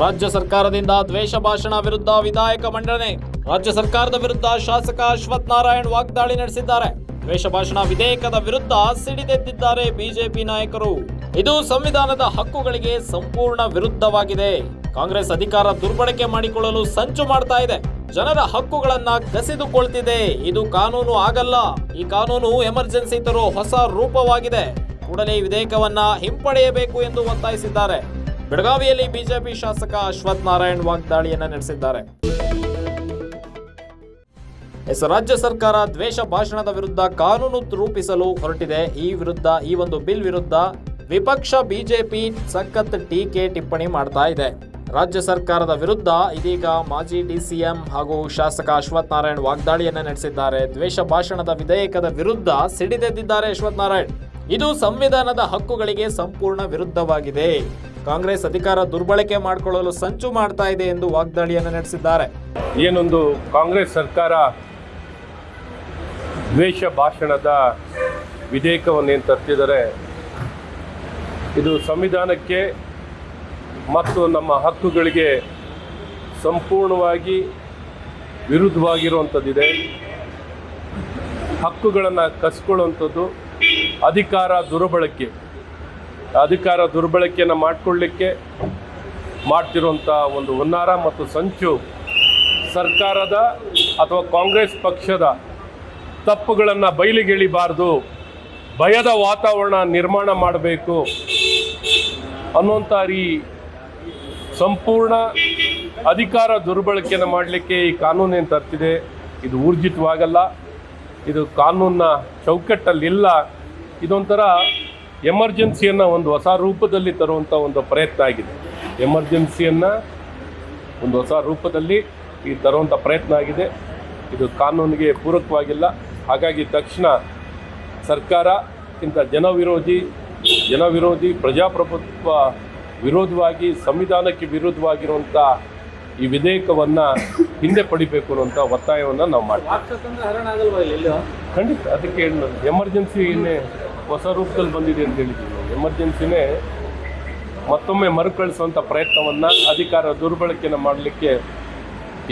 ರಾಜ್ಯ ಸರ್ಕಾರದಿಂದ ದ್ವೇಷ ಭಾಷಣ ವಿರುದ್ಧ ವಿಧಾಯಕ ಮಂಡನೆ. ರಾಜ್ಯ ಸರ್ಕಾರದ ವಿರುದ್ಧ ಶಾಸಕ ಅಶ್ವಥ್ ನಾರಾಯಣ್ ವಾಗ್ದಾಳಿ ನಡೆಸಿದ್ದಾರೆ. ದ್ವೇಷ ಭಾಷಣ ವಿಧೇಯಕದ ವಿರುದ್ಧ ಸಿಡಿದೆದ್ದಿದ್ದಾರೆ ಬಿಜೆಪಿ ನಾಯಕರು. ಇದು ಸಂವಿಧಾನದ ಹಕ್ಕುಗಳಿಗೆ ಸಂಪೂರ್ಣ ವಿರುದ್ಧವಾಗಿದೆ. ಕಾಂಗ್ರೆಸ್ ಅಧಿಕಾರ ದುರ್ಬಳಕೆ ಮಾಡಿಕೊಳ್ಳಲು ಸಂಚು ಮಾಡ್ತಾ ಇದೆ. ಜನರ ಹಕ್ಕುಗಳನ್ನ ಕಸಿದುಕೊಳ್ತಿದೆ. ಇದು ಕಾನೂನು ಆಗಲ್ಲ. ಈ ಕಾನೂನು ಎಮರ್ಜೆನ್ಸಿ ತರೋ ಹೊಸ ರೂಪವಾಗಿದೆ. ಕೂಡಲೇ ವಿಧೇಯಕವನ್ನ ಹಿಂಪಡೆಯಬೇಕು ಎಂದು ಒತ್ತಾಯಿಸಿದ್ದಾರೆ. ಬೆಳಗಾವಿಯಲ್ಲಿ ಬಿಜೆಪಿ ಶಾಸಕ ಅಶ್ವಥ್ ನಾರಾಯಣ್ ವಾಗ್ದಾಳಿಯನ್ನು ನಡೆಸಿದ್ದಾರೆ. ಎಸ್, ರಾಜ್ಯ ಸರ್ಕಾರ ದ್ವೇಷ ಭಾಷಣದ ವಿರುದ್ಧ ಕಾನೂನು ರೂಪಿಸಲು ಹೊರಟಿದೆ. ಈ ವಿರುದ್ಧ, ಈ ಒಂದು ಬಿಲ್ ವಿರುದ್ಧ ವಿಪಕ್ಷ ಬಿಜೆಪಿ ಸಖತ್ ಟೀಕೆ ಟಿಪ್ಪಣಿ ಮಾಡ್ತಾ ಇದೆ. ರಾಜ್ಯ ಸರ್ಕಾರದ ವಿರುದ್ಧ ಇದೀಗ ಮಾಜಿ ಡಿಸಿಎಂ ಹಾಗೂ ಶಾಸಕ ಅಶ್ವಥ್ ನಾರಾಯಣ್ ವಾಗ್ದಾಳಿಯನ್ನು ನಡೆಸಿದ್ದಾರೆ. ದ್ವೇಷ ಭಾಷಣದ ವಿಧೇಯಕದ ವಿರುದ್ಧ ಸಿಡಿದೆದ್ದಿದ್ದಾರೆ ಅಶ್ವಥ್ ನಾರಾಯಣ್. ಇದು ಸಂವಿಧಾನದ ಹಕ್ಕುಗಳಿಗೆ ಸಂಪೂರ್ಣ ವಿರುದ್ಧವಾಗಿದೆ. ಕಾಂಗ್ರೆಸ್ ಅಧಿಕಾರ ದುರ್ಬಳಕೆ ಮಾಡಿಕೊಳ್ಳಲು ಸಂಚು ಮಾಡ್ತಾ ಇದೆ ಎಂದು ವಾಗ್ದಾಳಿಯನ್ನು ನಡೆಸಿದ್ದಾರೆ. ಏನೊಂದು ಕಾಂಗ್ರೆಸ್ ಸರ್ಕಾರ ದ್ವೇಷ ಭಾಷಣದ ವಿಧೇಯಕವನ್ನು ಏನು ತರ್ತಿದ್ದಾರೆ? ಇದು ಸಂವಿಧಾನಕ್ಕೆ ಮತ್ತು ನಮ್ಮ ಹಕ್ಕುಗಳಿಗೆ ಸಂಪೂರ್ಣವಾಗಿ ವಿರುದ್ಧವಾಗಿರುವಂಥದ್ದಿದೆ. ಹಕ್ಕುಗಳನ್ನು ಕಸ್ಕೊಳ್ಳುವಂಥದ್ದು ಅಧಿಕಾರ ದುರ್ಬಳಕೆ. ಅಧಿಕಾರ ದುರ್ಬಳಕೆಯನ್ನು ಮಾಡಿಕೊಳ್ಳಿಕ್ಕೆ ಮಾಡ್ತಿರುವಂಥ ಒಂದು ಹುನ್ನಾರ ಮತ್ತು ಸಂಚು ಸರ್ಕಾರದ ಅಥವಾ ಕಾಂಗ್ರೆಸ್ ಪಕ್ಷದ ತಪ್ಪುಗಳನ್ನು ಬಯಲಿಗೆಳಿಬಾರ್ದು, ಭಯದ ವಾತಾವರಣ ನಿರ್ಮಾಣ ಮಾಡಬೇಕು ಅನ್ನುವಂಥ ರೀ ಸಂಪೂರ್ಣ ಅಧಿಕಾರ ದುರ್ಬಳಕೆಯನ್ನು ಮಾಡಲಿಕ್ಕೆ ಈ ಕಾನೂನೇನು ತರ್ತಿದೆ, ಇದು ಊರ್ಜಿತವಾಗಲ್ಲ, ಇದು ಕಾನೂನಿನ ಚೌಕಟ್ಟಲ್ಲಿಲ್ಲ. ಇದೊಂಥರ ಎಮರ್ಜೆನ್ಸಿಯನ್ನು ಒಂದು ಹೊಸ ರೂಪದಲ್ಲಿ ತರುವಂಥ ಒಂದು ಪ್ರಯತ್ನ ಆಗಿದೆ. ಎಮರ್ಜೆನ್ಸಿಯನ್ನು ಒಂದು ಹೊಸ ರೂಪದಲ್ಲಿ ಈ ತರುವಂಥ ಪ್ರಯತ್ನ ಆಗಿದೆ. ಇದು ಕಾನೂನಿಗೆ ಪೂರಕವಾಗಿಲ್ಲ. ಹಾಗಾಗಿ ತಕ್ಷಣ ಸರ್ಕಾರ ಇಂಥ ಜನವಿರೋಧಿ ಜನವಿರೋಧಿ ಪ್ರಜಾಪ್ರಭುತ್ವ ವಿರೋಧವಾಗಿ ಸಂವಿಧಾನಕ್ಕೆ ವಿರುದ್ಧವಾಗಿರುವಂಥ ಈ ವಿಧೇಯಕವನ್ನು ಹಿಂದೆ ಪಡಿಬೇಕು ಅನ್ನುವಂಥ ಒತ್ತಾಯವನ್ನು ನಾವು ಮಾಡ್ತೀವಿ. ಖಂಡಿತ. ಅದಕ್ಕೆ ಹೇಳಿ ಎಮರ್ಜೆನ್ಸಿ ಇನ್ನೇ ಹೊಸ ರೂಪದಲ್ಲಿ ಬಂದಿದೆ ಅಂತ ಹೇಳಿದ್ವಿ ನಾವು ಎಮರ್ಜೆನ್ಸಿನೇ ಮತ್ತೊಮ್ಮೆ ಮರುಕಳಿಸುವಂಥ ಪ್ರಯತ್ನವನ್ನು ಅಧಿಕಾರ ದುರ್ಬಳಕೆಯನ್ನು ಮಾಡಲಿಕ್ಕೆ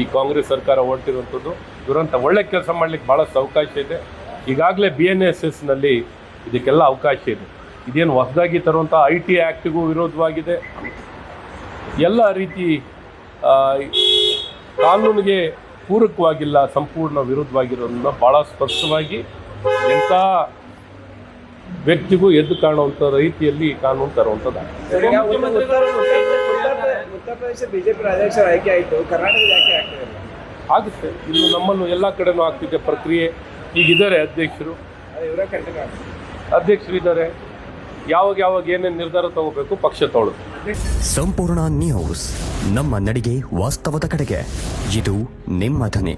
ಈ ಕಾಂಗ್ರೆಸ್ ಸರ್ಕಾರ ಹೊರಟಿರುವಂಥದ್ದು. ದುರಂತ ಒಳ್ಳೆ ಕೆಲಸ ಮಾಡಲಿಕ್ಕೆ ಭಾಳಷ್ಟು ಅವಕಾಶ ಇದೆ. ಈಗಾಗಲೇ ಬಿ ಎನ್ ಎಸ್ ಎಸ್ನಲ್ಲಿ ಇದಕ್ಕೆಲ್ಲ ಅವಕಾಶ ಇದೆ. ಇದೇನು ಹೊಸದಾಗಿ ತರುವಂಥ ಐ ಟಿ ಆ್ಯಕ್ಟಿಗೂ ವಿರೋಧವಾಗಿದೆ. ಎಲ್ಲ ರೀತಿ ಕಾನೂನಿಗೆ ಪೂರಕವಾಗಿಲ್ಲ, ಸಂಪೂರ್ಣ ವಿರುದ್ಧವಾಗಿರೋದನ್ನ ಭಾಳ ಸ್ಪಷ್ಟವಾಗಿ ಎಂಥ ವ್ಯಕ್ತಿಗೂ ಎದ್ದು ಕಾಣುವಂಥ ರೀತಿಯಲ್ಲಿ ಕಾನೂನು ತರುವಂಥದ್ದು ಉತ್ತರ ಉತ್ತರ ಬಿಜೆಪಿ ಅಧ್ಯಕ್ಷರ ಆಯ್ಕೆ ಆಯಿತು. ಕರ್ನಾಟಕದ ಯಾಕೆ ಆಗ್ತಿಲ್ಲ ಆಗುತ್ತೆ. ಇನ್ನು ನಮ್ಮನ್ನು ಎಲ್ಲ ಕಡೆನೂ ಆಗ್ತಿದೆ ಪ್ರಕ್ರಿಯೆ. ಈಗಿದ್ದಾರೆ ಅಧ್ಯಕ್ಷರು. ಅಧ್ಯಕ್ಷರು ಇದ್ದಾರೆ. ಯಾವಾಗ ಯಾವಾಗ ಏನೇನು ನಿರ್ಧಾರ ತಗೋಬೇಕು ಪಕ್ಷ ತೋಳು ಸಂಪೂರ್ಣ ನ್ಯೂಸ್ ನಮ್ಮ ನಡಿಗೆ ವಾಸ್ತವದ ಕಡೆಗೆ. ಇದು ನಿಮ್ಮ ಧ್ವನಿ.